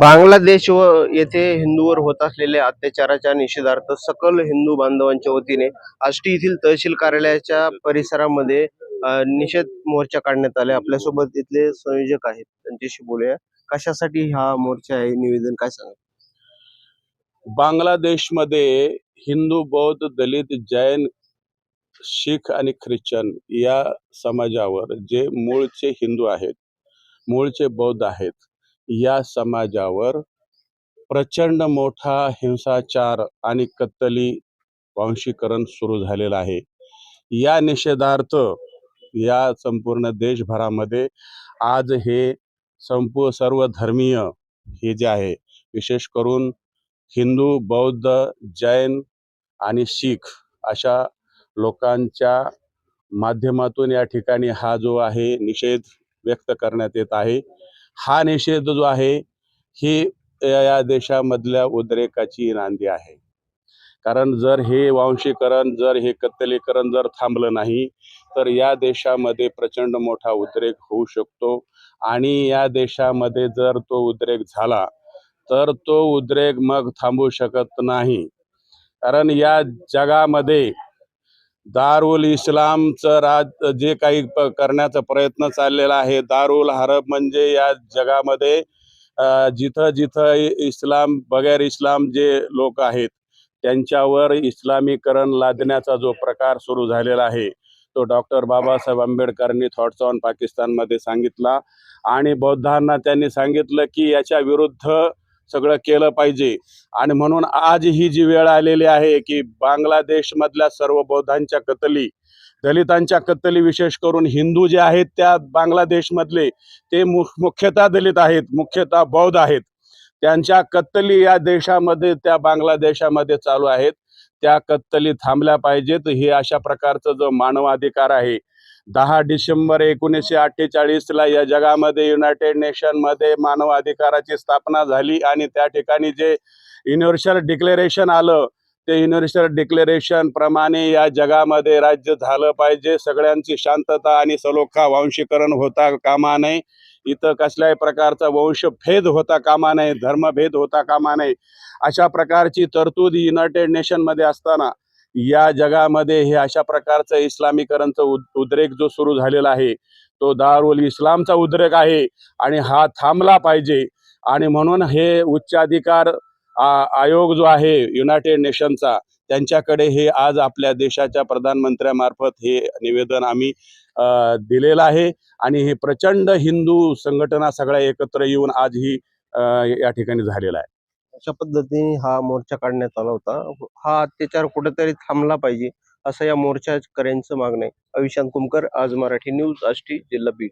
बांगलादेश व येथे हिंदूवर होत असलेल्या अत्याचाराच्या निषेधार्थ सकल हिंदू बांधवांच्या वतीने आष्टी येथील तहसील कार्यालयाच्या परिसरामध्ये निषेध मोर्चा काढण्यात आले आपल्यासोबत इथले संयोजक आहेत. त्यांच्याशी बोलूया. कशासाठी हा मोर्चा आहे? निवेदन काय सांगा बांगलादेशमध्ये हिंदू बौद्ध दलित जैन शीख आणि ख्रिश्चन या समाजावर जे मूळचे हिंदू आहेत मूळचे बौद्ध आहेत या समाजावर प्रचंड मोठा हिंसाचार आणि कत्तली वांशीकरण सुरू झालेलं आहे. या निषेधार्थ या संपूर्ण देशभरामध्ये आज हे संपू सर्व धर्मीय हे जे आहे विशेष करून हिंदू बौद्ध जैन आणि शीख अशा लोकांच्या माध्यमातून या ठिकाणी हा जो आहे निषेध व्यक्त करण्यात येत आहे. हा निषेध जो आहे ही या या देशामधल्या उद्रेकाची नांदी आहे. कारण जर हे वांशीकरण जर हे कत्तलीकरण जर थांबलं नाही तर या देशामध्ये प्रचंड मोठा उद्रेक होऊ शकतो. आणि या देशामध्ये जर तो उद्रेक झाला तर तो उद्रेक मग थांबू शकत नाही. कारण या जगामध्ये दारुल इस्लामचं राज जे काही करण्याचा प्रयत्न चाललेला आहे दारुल हरब म्हणजे या जगामध्ये जिथं जिथं इस्लाम बगैर इस्लाम जे लोक आहेत त्यांच्यावर इस्लामीकरण लादण्याचा जो प्रकार सुरू झालेला आहे तो डॉक्टर बाबासाहेब आंबेडकरांनी थॉट्स ऑन पाकिस्तानमध्ये सांगितला. आणि बौद्धांना त्यांनी सांगितलं की याच्या विरुद्ध सगळं केलं पाहिजे. आणि म्हणून आज ही जी वेळ आलेली आहे की बांगलादेशमधल्या सर्व बौद्धांच्या कत्तली दलितांच्या कत्तली विशेष करून हिंदू जे आहेत त्या बांगलादेशमधले ते मुख्यतः दलित आहेत मुख्यतः बौद्ध आहेत. त्यांच्या कत्तली या देशामध्ये त्या बांगलादेशामध्ये चालू आहेत. त्या कत्तली थांबल्या पाहिजेत. हे अशा प्रकारचं जो मानवाधिकार आहे दहा डिसेंबर एकोणीसशे अठ्ठेचाळीसला या जगामध्ये युनायटेड नेशनमध्ये मानवाधिकाराची स्थापना झाली आणि त्या ठिकाणी जे युनिव्हर्सल डिक्लेरेशन आलं ते युनिव्हर्सल डिक्लेरेशन प्रमाणे या जगामध्ये राज्य झालं पाहिजे. सगळ्यांची शांतता आणि सलोखा वंशीकरण होता कामा नये. इथं कसल्याही प्रकारचा वंशभेद होता कामा नये धर्मभेद होता कामा नये. अशा प्रकारची तरतूद युनायटेड नेशनमध्ये असताना या जगामध्ये हे अशा प्रकारचं इस्लामीकरणचं उद उद्रेक जो सुरू झालेला आहे तो दारुल इस्लामचा उद्रेक आहे आणि हा थांबला पाहिजे. आणि म्हणून हे उच्चाधिकार आयोग जो आहे युनायटेड नेशनचा त्यांच्याकडे हे आज आपल्या देशाच्या प्रधानमंत्र्यामार्फत हे निवेदन आम्ही दिलेलं आहे. आणि हे प्रचंड हिंदू संघटना सगळ्या एकत्र येऊन आज ही या ठिकाणी झालेला आहे. अशा पद्धतीने हा मोर्चा काढण्यात आला होता. हा अत्याचार कुठेतरी थांबला पाहिजे असं या मोर्चाकऱ्यांचं मागणं आहे. अविशांत कुमकर आज मराठी न्यूज आष्टी जिल्हा बीड.